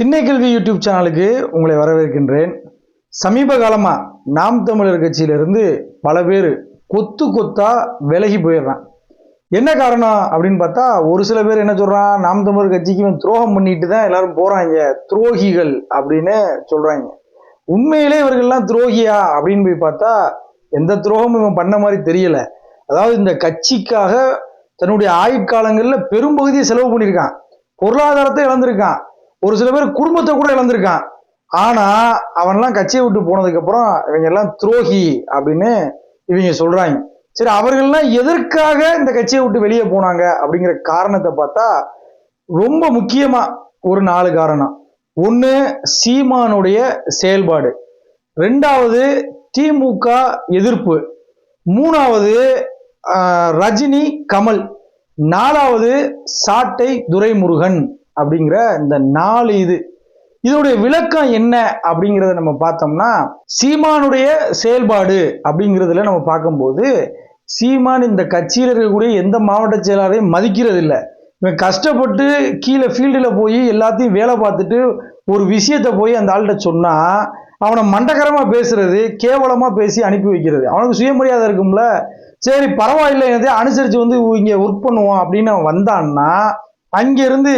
திண்ணைக்கல்வி YouTube சேனலுக்கு உங்களை வரவேற்கின்றேன். சமீப காலமாக நாம் தமிழர் கட்சியிலிருந்து பல பேர் கொத்து கொத்தா விலகி போயிடுறான். என்ன காரணம் அப்படின்னு பார்த்தா ஒரு சில பேர் என்ன சொல்றான் நாம் தமிழர் கட்சிக்கு இவன் துரோகம் பண்ணிட்டு தான் எல்லாரும் போறாங்க துரோகிகள் அப்படின்னு சொல்றாங்க. உண்மையிலே இவர்கள்லாம் துரோகியா அப்படின்னு போய் பார்த்தா எந்த துரோகமும் இவன் பண்ண மாதிரி தெரியல. அதாவது இந்த கட்சிக்காக தன்னுடைய ஆயுட்காலங்களில் பெரும்பகுதியை செலவு பண்ணியிருக்கான். பொருளாதாரத்தை இழந்திருக்கான். ஒரு சில பேர் குடும்பத்தை கூட இழந்திருக்கான். ஆனா அவன்லாம் கட்சியை விட்டு போனதுக்கு அப்புறம் இவங்க எல்லாம் துரோகி அப்படின்னு இவங்க சொல்றாங்க. சரி அவர்கள்லாம் எதற்காக இந்த கட்சியை விட்டு வெளியே போனாங்க அப்படிங்கிற காரணத்தை பார்த்தா ரொம்ப முக்கியமா ஒரு நாலு காரணம். ஒன்று சீமானுடைய செயல்பாடு. ரெண்டாவது திமுக எதிர்ப்பு. மூணாவது ரஜினி கமல். நாலாவது சாட்டை துரைமுருகன். அப்படிங்கிற இந்த நாலு இது. இதோடைய விளக்கம் என்ன அப்படிங்கிறத நம்ம பார்த்தோம்னா சீமானுடைய செயல்பாடு அப்படிங்கிறதுல நம்ம பார்க்கும்போது சீமான் இந்த கட்சியில் இருக்கக்கூடிய எந்த மாவட்ட செயலாளரையும் மதிக்கிறது இல்லை இவன் கஷ்டப்பட்டு கீழே ஃபீல்டில் போய் எல்லாத்தையும் வேலை பார்த்துட்டு ஒரு விஷயத்தை போய் அந்த ஆள்கிட்ட சொன்னால் அவனை மண்டகரமாக பேசுறது கேவலமாக பேசி அனுப்பி வைக்கிறது. அவனுக்கு சுயமரியாதை இருக்கும்ல. சரி பரவாயில்லை என்னதே அனுசரித்து வந்து இங்கே ஒர்க் பண்ணுவோம் அப்படின்னு அவன் வந்தான்னா அங்கேருந்து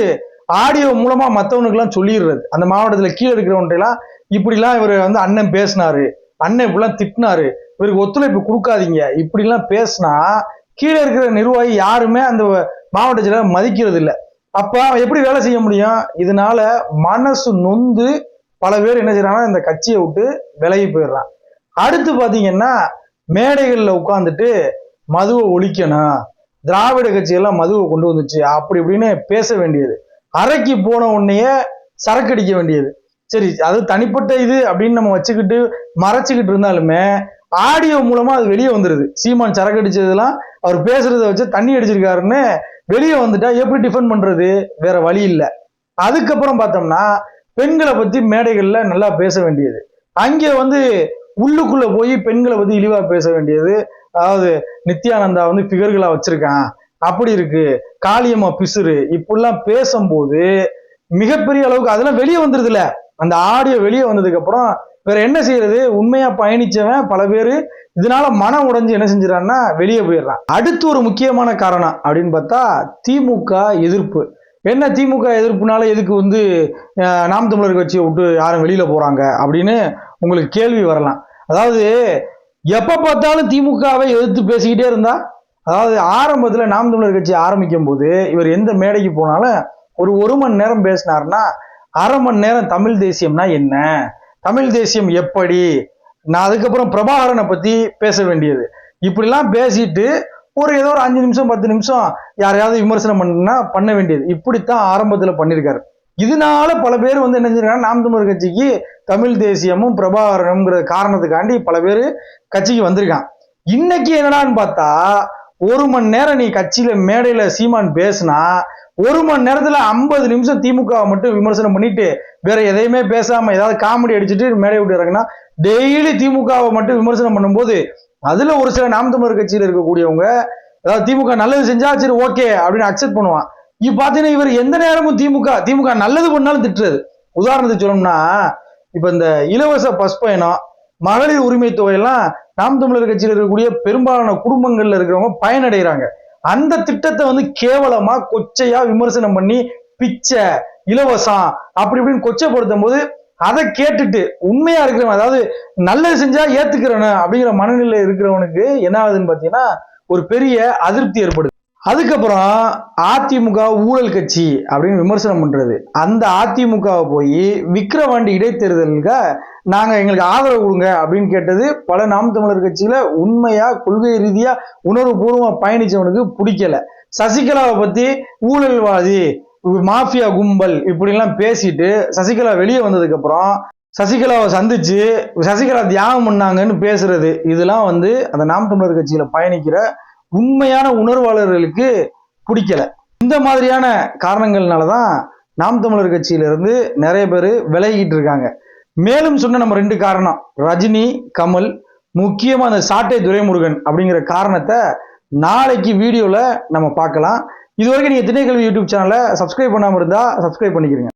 ஆடியோ மூலமா மற்றவனுக்கெல்லாம் சொல்லிடுறது. அந்த மாவட்டத்துல கீழே இருக்கிறவன்ட்டெல்லாம் இப்படிலாம் இவர் வந்து அண்ணன் பேசினாரு. அண்ணன் இப்படிலாம் திட்டினாரு. இவருக்கு ஒத்துழைப்பு கொடுக்காதீங்க. இப்படிலாம் பேசினா கீழே இருக்கிற நிர்வாகி யாருமே அந்த மாவட்டத்தில் மதிக்கிறது இல்லை. அப்போ அவன் எப்படி வேலை செய்ய முடியும்? இதனால மனசு நொந்து பல பேர் என்ன செய்யறாங்கன்னா இந்த கட்சியை விட்டு விலகி போயிடுறான். அடுத்து பார்த்தீங்கன்னா மேடைகளில் உட்காந்துட்டு மதுவை ஒழிக்கணும். திராவிட கட்சியெல்லாம் மதுவை கொண்டு வந்துச்சு. அப்படி இப்படின்னு பேச வேண்டியது. அறைக்கு போன உடனேயே சரக்கு அடிக்க வேண்டியது. சரி அது தனிப்பட்ட இது அப்படின்னு நம்ம வச்சுக்கிட்டு மறைச்சுக்கிட்டு இருந்தாலுமே ஆடியோ மூலமா அது வெளியே வந்துருது. சீமான் சரக்கு அடிச்சதெல்லாம் அவர் பேசுறத வச்சு தண்ணி அடிச்சிருக்காருன்னு வெளியே வந்துட்டா எப்படி டிஃபெண்ட் பண்றது? வேற வழி இல்லை. அதுக்கப்புறம் பார்த்தோம்னா பெண்களை பத்தி மேடைகள்ல நல்லா பேச வேண்டியது. அங்கே வந்து உள்ளுக்குள்ள போய் பெண்களை பத்தி இழிவா பேச வேண்டியது. அதாவது நித்யானந்தா வந்து பிகர்களா வச்சிருக்கான். அப்படி இருக்கு. காளியம்மா பிசுறு. இப்படிலாம் பேசும்போது மிகப்பெரிய அளவுக்கு அதெல்லாம் வெளியே வந்துருதுல அந்த ஆடியோ வெளியே வந்ததுக்கு அப்புறம் வேற என்ன செய்யறது? உண்மையா பயணிச்சவன் பல பேர். இதனால மனம் உடைஞ்சு என்ன செஞ்சிடறான்னா வெளியே போயிடுறான். அடுத்து ஒரு முக்கியமான காரணம் அப்படின்னு பார்த்தா திமுக எதிர்ப்பு. என்ன திமுக எதிர்ப்புனால எதுக்கு வந்து நாம் தமிழர் கட்சியை விட்டு யாரும் வெளியில போறாங்க அப்படின்னு உங்களுக்கு கேள்வி வரலாம். அதாவது எப்ப பார்த்தாலும் திமுகவை எதிர்த்து பேசிக்கிட்டே இருந்தா அதாவது ஆரம்பத்தில் நாம் தமிழர் கட்சி ஆரம்பிக்கும் போது இவர் எந்த மேடைக்கு போனாலும் ஒரு ஒரு மணி நேரம் பேசினாருன்னா அரை மணி நேரம் தமிழ் தேசியம்னா என்ன? தமிழ் தேசியம் எப்படி? நான் அதுக்கப்புறம் பிரபாகரனை பற்றி பேச வேண்டியது. இப்படிலாம் பேசிட்டு ஒரு ஏதோ ஒரு அஞ்சு நிமிஷம் பத்து நிமிஷம் யாரையாவது விமர்சனம் பண்ணா பண்ண வேண்டியது. இப்படித்தான் ஆரம்பத்தில் பண்ணியிருக்காரு இதனால பல பேர் வந்து என்ன செஞ்சிருக்காங்க நாம் தமிழர் கட்சிக்கு தமிழ் தேசியமும் பிரபாகரனுங்கிற காரணத்துக்காண்டி பல பேர் கட்சிக்கு வந்திருக்கான் இன்னைக்கு என்னடான்னு பார்த்தா ஒரு மணி நேரம் நீ கட்சியில மேடையில சீமான் பேசினா ஒரு மணி நேரத்துல ஐம்பது நிமிஷம் திமுகவை மட்டும் விமர்சனம் பண்ணிட்டு வேற எதையுமே பேசாம ஏதாவது காமெடி அடிச்சுட்டு மேடை விட்டு இறங்கினா டெய்லி திமுகவை மட்டும் விமர்சனம் பண்ணும்போது அதுல ஒரு சில நாம் தமிழர் கட்சியில இருக்கக்கூடியவங்க அதாவது திமுக நல்லது செஞ்சா சரி ஓகே அப்படின்னு அக்செப்ட் பண்ணுவான். இப்ப பாத்தீங்கன்னா இவர் எந்த நேரமும் திமுக திமுக நல்லது பண்ணாலும் திட்டுறது. உதாரணத்துக்கு சொல்லணும்னா இப்ப இந்த இலவச பஸ் பயணம் மகளிர் உரிமை தொகையெல்லாம் நாம் தமிழர் கட்சியில் இருக்கக்கூடிய பெரும்பாலான குடும்பங்கள்ல இருக்கிறவங்க பயனடைகிறாங்க. அந்த திட்டத்தை வந்து கேவலமா கொச்சையா விமர்சனம் பண்ணி பிச்சை இலவசம் அப்படி இப்படின்னு கொச்சைப்படுத்தும் போது அதை கேட்டுட்டு உண்மையா இருக்கிறவன் அதாவது நல்லது செஞ்சா ஏத்துக்கிறவனு அப்படிங்கிற மனநிலை இருக்கிறவனுக்கு என்ன ஆகுதுன்னு பாத்தீங்கன்னா ஒரு பெரிய அதிருப்தி ஏற்படுது. அதுக்கப்புறம் அதிமுக ஊழல் கட்சி அப்படின்னு விமர்சனம் பண்றது. அந்த அதிமுகவை போய் விக்கிரவாண்டி இடைத்தேர்தலுக்கு நாங்கள் எங்களுக்கு ஆதரவு கொடுங்க அப்படின்னு கேட்டது பல நாம் தமிழர் கட்சியில உண்மையா கொள்கை ரீதியா உணர்வு பயணித்தவனுக்கு பயணிச்சவனுக்கு பிடிக்கல. சசிகலாவை பத்தி ஊழல்வாதி மாஃபியா கும்பல் இப்படிலாம் பேசிட்டு சசிகலா வெளியே வந்ததுக்கு அப்புறம் சசிகலாவை சந்திச்சு சசிகலா தியாகம் பண்ணாங்கன்னு பேசுறது. இதெல்லாம் வந்து அந்த நாம் தமிழர் கட்சியில பயணிக்கிற உண்மையான உணர்வாளர்களுக்கு பிடிக்கல. இந்த மாதிரியான காரணங்கள்னால தான் நாம் தமிழர் கட்சியிலிருந்து நிறைய பேர் விலகிட்டு இருக்காங்க. மேலும் சொன்ன நம்ம ரெண்டு காரணம். ரஜினி கமல் முக்கியமா அந்த சாட்டை துரைமுருகன் அப்படிங்கிற காரணத்தை நாளைக்கு வீடியோல நம்ம பார்க்கலாம். இது வரைக்கும் நீங்க திணைக்கல்வி யூடியூப் சேனலை சப்ஸ்கிரைப் பண்ணாம இருந்தா சப்ஸ்கிரைப் பண்ணிக்கிறீங்க.